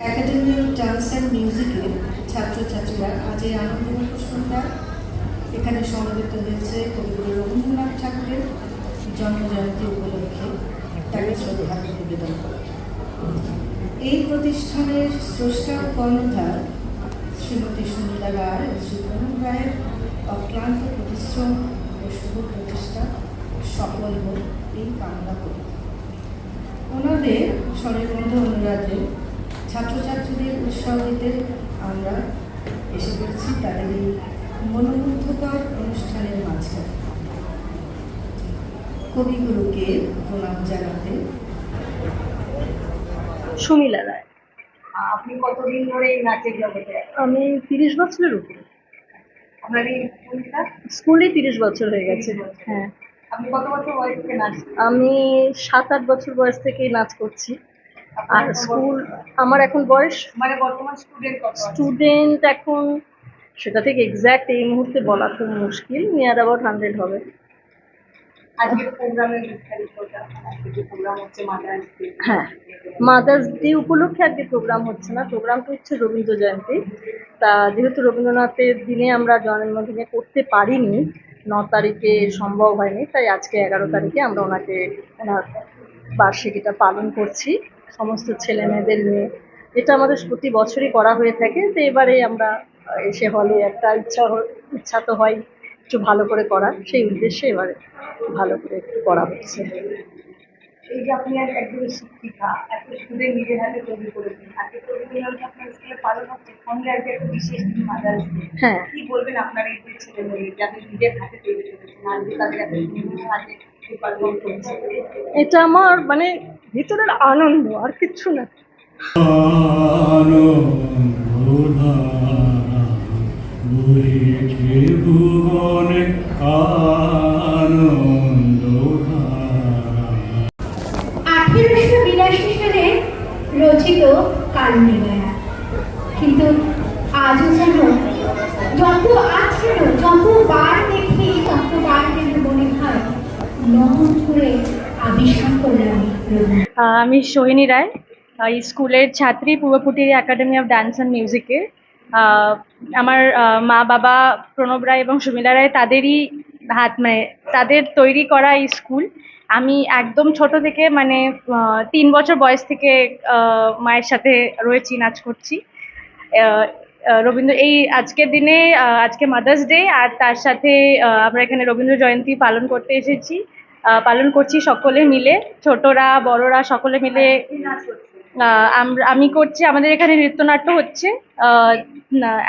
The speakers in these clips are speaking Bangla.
একাডেমি অফ ডান্স অ্যান্ড মিউজিকের ছাত্রছাত্রীরা আজ এই আনন্দ অনুষ্ঠানটা এখানে সমবেত হয়েছে কবিগুরু রবীন্দ্রনাথ ঠাকুরের জন্মজয়ন্তী উপলক্ষে তাকে শ্রদ্ধা নিবেদন এই প্রতিষ্ঠানের স্রষ্টা ও কর্ণধার শ্রীমতী সুনীলা রায় শ্রী প্রণব রায়ের অক্লান্ত পরিশ্রম ও শুভ প্রতিষ্ঠা সফল হোক এই কামনা করি। ওনাদের স্বনির্বন্ধ অনুরাধে ছাত্রছাত্রীদের উৎসাহ দিতে আমরা এসে পড়েছি তাদের এই মনোমুগ্ধকর অনুষ্ঠানের মাঝে কবিগুরুকে প্রণাম জানাতে। সুমিলা রায়। আপনি কতদিন ধরে এই নাচের জগতে আমি তিরিশ বছরের উপরে। আপনার এই স্কুলটা? স্কুলে তিরিশ বছর হয়ে গেছে। হ্যাঁ। আমি সাত আট বছর বয়স থেকেই নাচ করছি। আর স্কুল আমার এখন বয়স মানে বর্তমান স্টুডেন্ট স্টুডেন্ট এখন সেটা থেকে এক্স্যাক্ট এই মুহূর্তে বলা খুব মুশকিল নিয়ার অ্যাবাউট হান্ড্রেড হবে। হ্যাঁ মাদার্স ডে উপলক্ষে আজকে প্রোগ্রাম হচ্ছে না প্রোগ্রামটা হচ্ছে রবীন্দ্র জয়ন্তী। তা যেহেতু রবীন্দ্রনাথের দিনে আমরা জন্মদিনে করতে পারিনি ন তারিখে সম্ভব হয়নি, তাই আজকে এগারো তারিখে আমরা ওনাকে, ওনার বার্ষিকীটা পালন করছি, সমস্ত ছেলে মেয়েদের নিয়ে। এটা আমাদের প্রতি বছরই করা হয়ে থাকে, তো এবারে আমরা এসে হলে একটা ইচ্ছা ইচ্ছা তো হয় একটু ভালো করে করার, সেই উদ্দেশ্যে এবারে ভালো করে একটু করা হচ্ছে। এই যে আপনি আর একজন শিক্ষিকা এত স্টুডেন্ট নিজের হাতে তৈরি করেছেন আজকে রবীন্দ্রনাথ আপনার স্কুলে পালন হচ্ছে সঙ্গে আজকে একটা বিশেষ দিন মাদার্স ডে হ্যাঁ কি বলবেন আপনার এই যে ছেলে মেয়ে যাদের নিজের হাতে তৈরি করেছেন আজকে তাদের এত সুন্দর হাতে করছে এটা আমার মানে ভিতরের আনন্দ আর কিচ্ছু না ভুবনে আনন্দধারা রচিত কালমেঘায়া কিন্তু আজও যেন যত আছে যতবার দেখি ততবার যেন মনে হয় নতুন করে আবিষ্কার করলাম আমি সোহিনী রায় স্কুলের ছাত্রী, পূর্বপুটির একাডেমি অফ ডান্স অ্যান্ড মিউজিকে আমার মা বাবা প্রণব রায় এবং সুমিলা রায় তাদেরই হাত মানে তাদের তৈরি করা এই স্কুল। আমি একদম ছোট থেকে মানে তিন বছর বয়স থেকে মায়ের সাথে রয়েছি, নাচ করছি। রবীন্দ্র, এই আজকের দিনে আজকে মাদার্স ডে আর তার সাথে আমরা এখানে রবীন্দ্র জয়ন্তী পালন করতে এসেছি। পালন করছি সকলে মিলে, ছোটরা, বড়রা, সকলে মিলে আমি করছি, আমাদের এখানে নৃত্যনাট্য হচ্ছে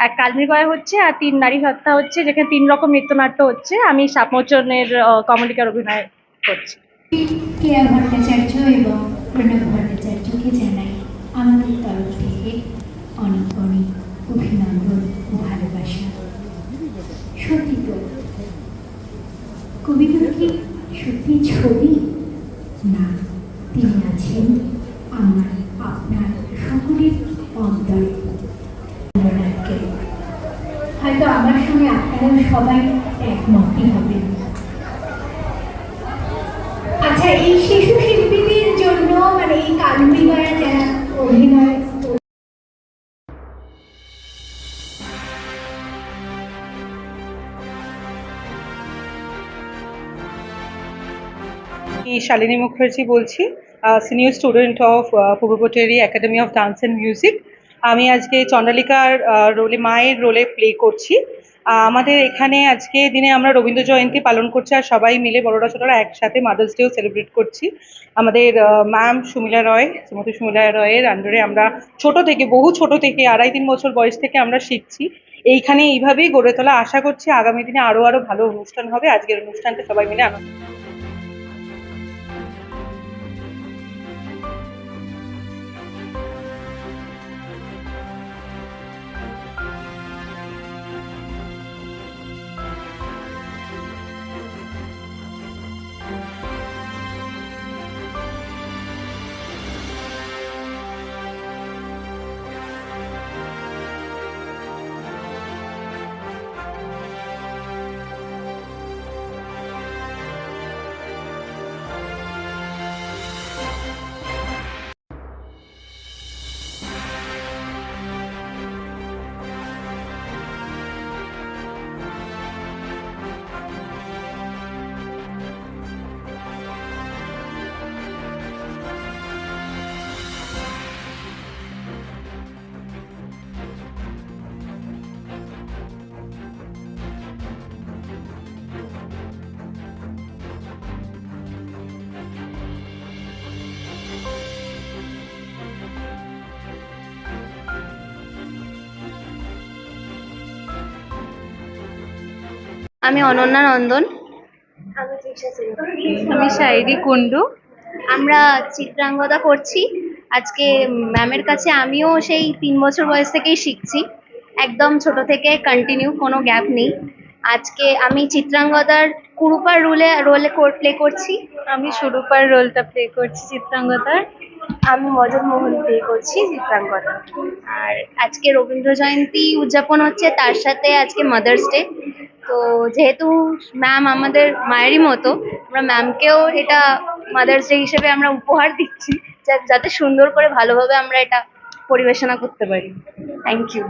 এক কালমির গয়া হচ্ছে, আর তিন নারী সত্তা হচ্ছে, যেখানে তিন রকম নৃত্যনাট্য হচ্ছে। আমি সাপমোচনের কমলিকার অভিনয় করছি। কেয়া ভট্টাচার্য এবং প্রণব ভট্টাচার্যকে জানাই আমাদের তরফ থেকে অনেক অনেক অভিনন্দন ও ভালোবাসা। সত্যি তো? কবিগুরু কি সত্যি ছবি? না, তিনি আছেন আমার, আপনার সকলের অন্তরে। হয়তো আমার সঙ্গে আপনারা সবাই একমতই হবেন। এই শিশু শিল্পীদের জন্য মানে এই অভিনয় শালিনী মুখার্জি বলছি senior student of পূর্বপটেরি academy of dance and music আমি আজকে চন্দ্রালিকার রোলে মায়ের রোলে প্লে করছি। আমাদের এখানে আজকে দিনে আমরা রবীন্দ্র জয়ন্তী পালন করছি আর সবাই মিলে বড়রা ছোটরা একসাথে মাদার্স ডেও সেলিব্রেট করছি। আমাদের ম্যাম সুমিলা রয়, শ্রীমতী সুমিলা রয়ের আন্ডারে আমরা ছোট থেকে, বহু ছোট থেকে, আড়াই তিন বছর বয়স থেকে আমরা শিখছি। এইখানে এইভাবেই গড়ে তোলা। আশা করছি আগামী দিনে আরও আরও ভালো অনুষ্ঠান হবে। আজকের অনুষ্ঠানটা সবাই মিলে আনন্দ আমি অনন্যা নন্দন। আমি শাইরি কুন্ডু আমরা চিত্রাঙ্গদা করছি আজকে ম্যামের কাছে আমিও সেই তিন বছর বয়স থেকেই শিখছি। একদম ছোট থেকে কন্টিনিউ কোনো গ্যাপ নেই। আজকে আমি চিত্রাঙ্গদার কুরুপার রোলে রোলে প্লে করছি। আমি সুরূপার রোলটা প্লে করছি চিত্রাঙ্গদার। আমি মদন মোহন প্লে করছি চিত্রাঙ্গদা আর আজকে রবীন্দ্র জয়ন্তী উদযাপন হচ্ছে তার সাথে আজকে মাদার্স ডে তো যেহেতু ম্যাম আমাদের মায়েরই মতো, আমরা ম্যামকেও এটা মাদার্স ডে হিসেবে আমরা উপহার দিচ্ছি যাতে সুন্দর করে ভালোভাবে আমরা এটা পরিবেশনা করতে পারি। Thank you